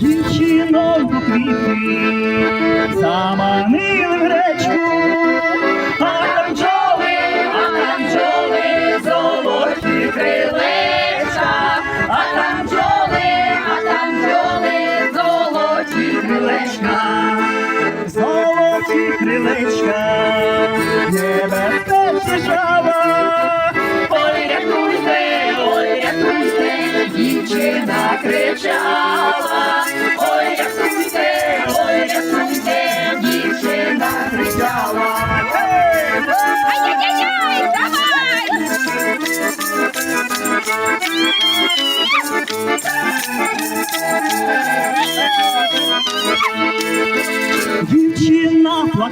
дівчиною квіти, заманили в речку, а там джоли, а там джоли, золоті крилечка, а там джоли, а там джоли, золоті крилечка, золоті крилечка, небезпечна жаба, ой, рятуйте, ой, рятуйте, дівчина крича.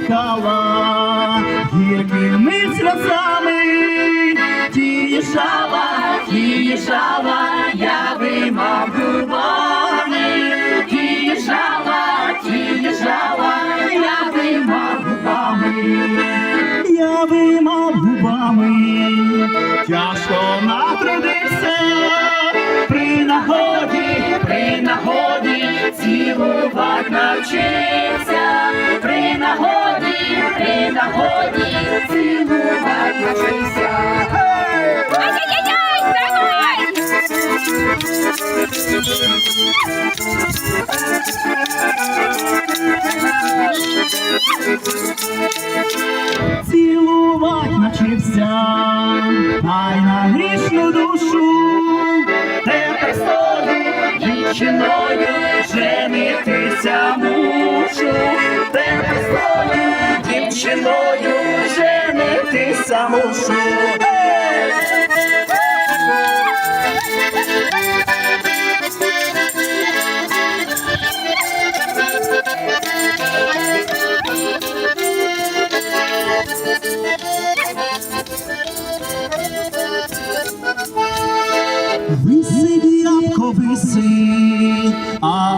Плакала гіркими сльозами, Тієжала, тієжала, я вимав губами. Тієжала, тієжала, я вимав губами. я вимав губами, тяжко натрудився, при нагоді, При нагоді цілувать навчився, нагоді цілувать навчився. Ай-яй-яй, давай! цілувать навчився, ай на грішну душу, дівчиною, женитися мушу. тебе стою дівчиною, женитися мушу.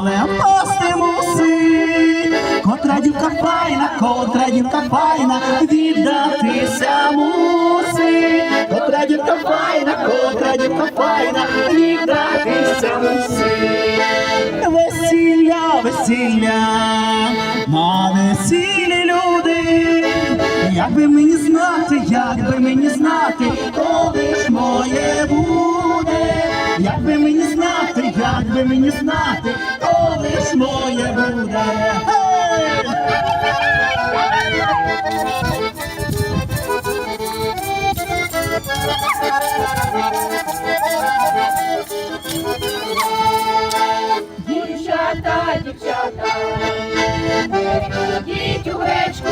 Але пасти муси, котра дівка файна, котра дівка файна, віддатися муси, котра дівка файна, котра дівка файна, віддатися муси. Весілля, весілля, на весіллі люди, як би мені знати, як би мені знати, коли ж моє буде, як би мені знати, як би мені знати, коли ж моє буде. Дівчата, дівчата, йдіть у гречку,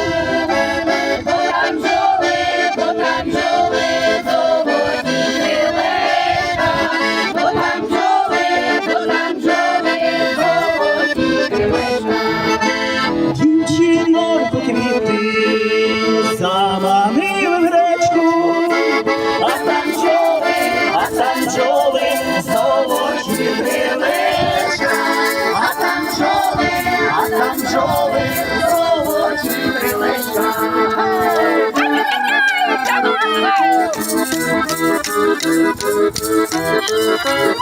Давай!